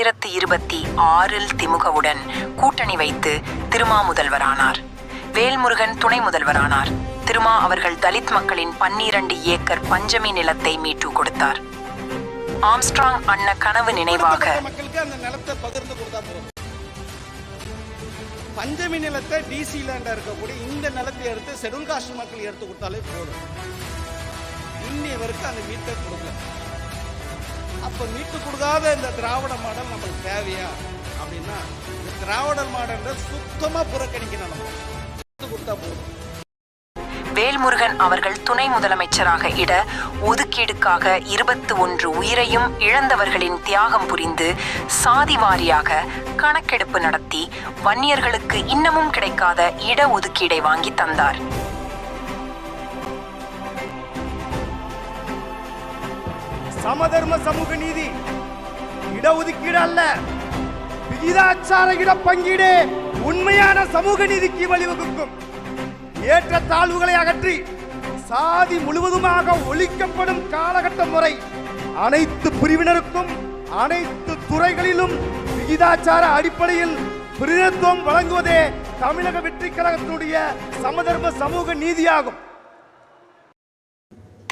இரண்டாயிரத்து இருபத்தி ஆறில் திமுகவுடன் கூட்டணி வைத்து திருமா முதல்வரானார் வேல்முருகன் துணை முதல்வரானார். திருமா அவர்கள் தலித் மக்களின் பன்னிரண்டு ஏக்கர் பஞ்சமி நிலத்தை மீட்டு கொடுத்தார். ஆம்ஸ்ட்ராங் அண்ண கனவு நினைவாக பஞ்சமி நிலத்தை டிசி லேண்டா இருக்கக்கூடிய இந்த நிலத்தை எடுத்து ஷெட்யூல் காஸ்ட் மக்கள் எடுத்து கொடுத்தாலே போதும். இன்னி வரைக்கும் அந்த மீட்டை கொடுக்கல. அப்ப மீட்டு கொடுக்காத இந்த திராவிட மாடல் நம்மளுக்கு தேவையா? அப்படின்னா இந்த திராவிட மாடல் சுத்தமா புறக்கணிக்கணும் நம்ம. கொடுத்தா போதும். வேல்முருகன் அவர்கள் துணை முதலமைச்சராக இட ஒதுக்கீடுக்காக இருபத்தி ஒன்று உயிரையும் இழந்தவர்களின் தியாகம் புரிந்து சாதி வாரியாக கணக்கெடுப்பு நடத்தி வன்னியர்களுக்கு இன்னமும் கிடைக்காத இட ஒதுக்கீடை வாங்கி தந்தார். சமதர்ம சமூக நீதி. இடஒதுக்கீடு அல்ல. விகிதாச்சார இடப்பங்கீடு உண்மையான சமூக நீதிக்கு வழிவகுக்கும். ஏற்ற தாழ்வுகளை அகற்றி சாதி முழுவதுமாக ஒழிக்கப்படும் காலகட்ட முறை. அனைத்து பிரிவினருக்கும் அனைத்து துறைகளிலும் விகிதாச்சார அடிப்படையில் பிரதிநிதித்துவம் வழங்குவதே தமிழக வெற்றி கழகத்தினுடைய சமதர்ம சமூக நீதியாகும்.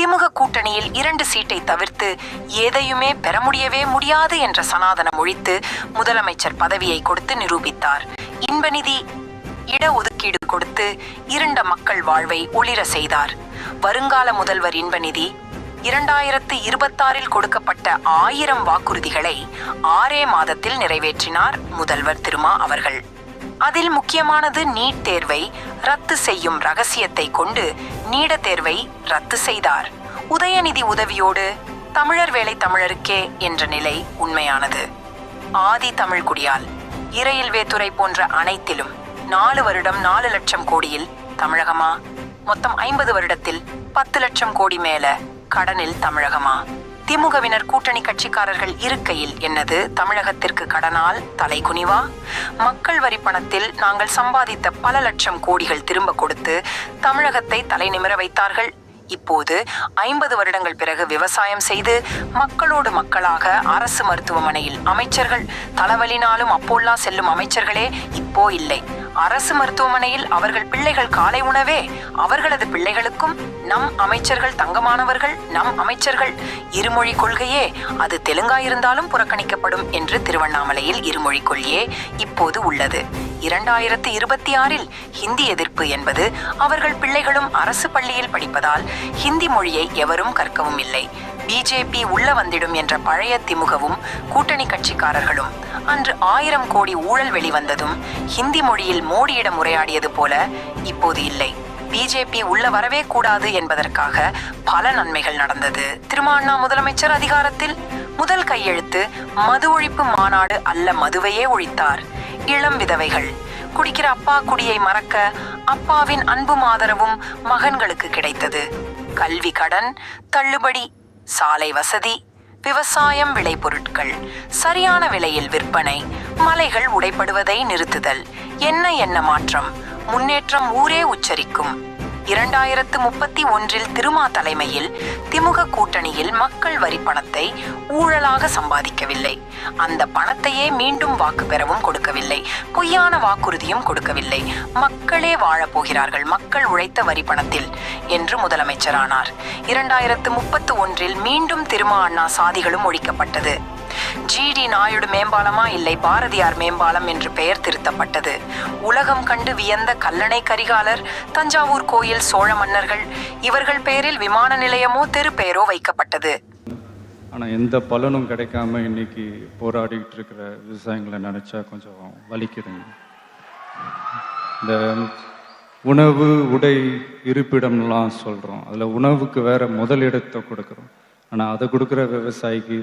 திமுக கூட்டணியில் இரண்டு சீட்டை தவிர்த்து எதையுமே பெற முடியவே முடியாது என்ற சனாதனம் ஒழித்து முதலமைச்சர் பதவியை கொடுத்து நிரூபித்தார். இன்பநிதி இடஒதுக்கீடு கொடுத்து இருண்ட மக்கள் வாழ்வை ஒளிர செய்தார். வருங்கால முதல்வர் இன்பநிதி இரண்டாயிரத்து இருபத்தாறில் கொடுக்கப்பட்ட ஆயிரம் வாக்குறுதிகளை ஆறே மாதத்தில் நிறைவேற்றினார் முதல்வர் திருமா அவர்கள். அதில் முக்கியமானது நீட் தேர்வை ரத்து செய்யும் ரகசியத்தை கொண்டு நீட தேர்வை ரத்து செய்தார். உதயநிதி உதவியோடு தமிழர் வேலை தமிழருக்கே என்ற நிலை உண்மையானது. ஆதி தமிழ் குடியால் இரயில்வே துறை போன்ற அனைத்திலும் நாலு வருடம் நாலு லட்சம் கோடியில் தமிழகமா? மொத்தம் ஐம்பது வருடத்தில் பத்து லட்சம் கோடி மேல கடனில் தமிழகமா? திமுகவினர் கூட்டணி கட்சிக்காரர்கள் இருக்கையில் என்னது தமிழகத்திற்கு கடனால் தலைகுனிவா? மக்கள் வரி பணத்தில் நாங்கள் சம்பாதித்த பல லட்சம் கோடிகள் திரும்ப கொடுத்து தமிழகத்தை தலை நிமிர வைத்தார்கள் இப்போது ஐம்பது வருடங்கள் பிறகு விவசாயம் செய்து மக்களோடு மக்களாக அரசு மருத்துவமனையில் அமைச்சர்கள் தலைவலினாலும் அப்போல்லாம் செல்லும் அமைச்சர்களே இப்போ இல்லை. அரசு மருத்துவமனையில் அவர்கள் பிள்ளைகள் காலை உணவே அவர்களது பிள்ளைகளுக்கும் நம் அமைச்சர்கள் தங்கமானவர்கள் நம் அமைச்சர்கள் இருமொழி கொள்கையே அது தெலுங்கா இருந்தாலும் புறக்கணிக்கப்படும் என்று திருவண்ணாமலையில் இருமொழி கொள்கையே இப்போது உள்ளது. இரண்டாயிரத்து இருபத்தி ஆறில் ஹிந்தி எதிர்ப்பு என்பது அவர்கள் பிள்ளைகளும் அரசு பள்ளியில் படிப்பதால் ஹிந்தி மொழியை எவரும் கற்கவும் இல்லை. பிஜேபி உள்ள வந்திடும் என்ற பழைய திமுகவும் கூட்டணி கட்சிக்காரர்களும் அன்று ஆயிரம் கோடி ஊழல் வெளிவந்ததும் ஹிந்தி மொழியில் மோடியிடம் உரையாடியது போல இப்போது இல்லை. பிஜேபி உள்ள வரவே கூடாது என்பதற்காக பல நன்மைகள் நடந்தது. திருமாண்ணா முதலமைச்சர் அதிகாரத்தில் முதல் கையெழுத்து மது ஒழிப்பு மாநாடு அல்ல மதுவையே ஒழித்தார் இளம் விதவைகள். குடிக்கிற அப்பா குடியை மறக்க அப்பாவின் அன்பும் ஆதரவும் மகன்களுக்கு கிடைத்தது. கல்வி கடன் தள்ளுபடி சாலை வசதி விவசாயம் விளைபொருட்கள் சரியான விலையில் விற்பனை மலைகள் உடைப்படுவதை நிறுத்துதல் என்ன என்ன மாற்றம் முன்னேற்றம் ஊரே உச்சரிக்கும். இரண்டாயிரத்து முப்பத்தி ஒன்றில் திருமா தலைமையில் திமுக கூட்டணியில் மக்கள் வரி பணத்தை ஊழலாக சம்பாதிக்கவில்லை. அந்த பணத்தையே மீண்டும் வாக்கு பெறவும் கொடுக்கவில்லை. பொய்யான வாக்குறுதியும் கொடுக்கவில்லை. மக்களே வாழப் போகிறார்கள். மக்கள் உழைத்த வரி பணத்தில் என்று முதலமைச்சரானார். இரண்டாயிரத்து முப்பத்து ஒன்றில் மீண்டும் திருமா அண்ணா சாதிகளும் ஒழிக்கப்பட்டது. ஜிடி நாயுடு மேம்பாலமா இல்லை பாரதியார் மேம்பாலம் என்று பெயர் திருத்தப்பட்டது. உலகம் கண்டு வியந்த கல்லணை கரிகாலர் தஞ்சாவூர் கோயில் சோழ மன்னர்கள் இவர்கள் பெயரில் விமான நிலையமோ தெரு பெயரோ வைக்கப்பட்டது. ஆனால் எந்த பலனும் கிடைக்காம இன்னைக்கு போராடிக்கிட்டு இருக்கிற விவசாயிகளை நினச்சா கொஞ்சம் வலிக்குதுங்க. இந்த உணவு உடை இருப்பிடம்லாம் சொல்கிறோம் அதில் உணவுக்கு வேற முதலிடத்தை கொடுக்குறோம். ஆனால் அதை கொடுக்குற விவசாயிக்கு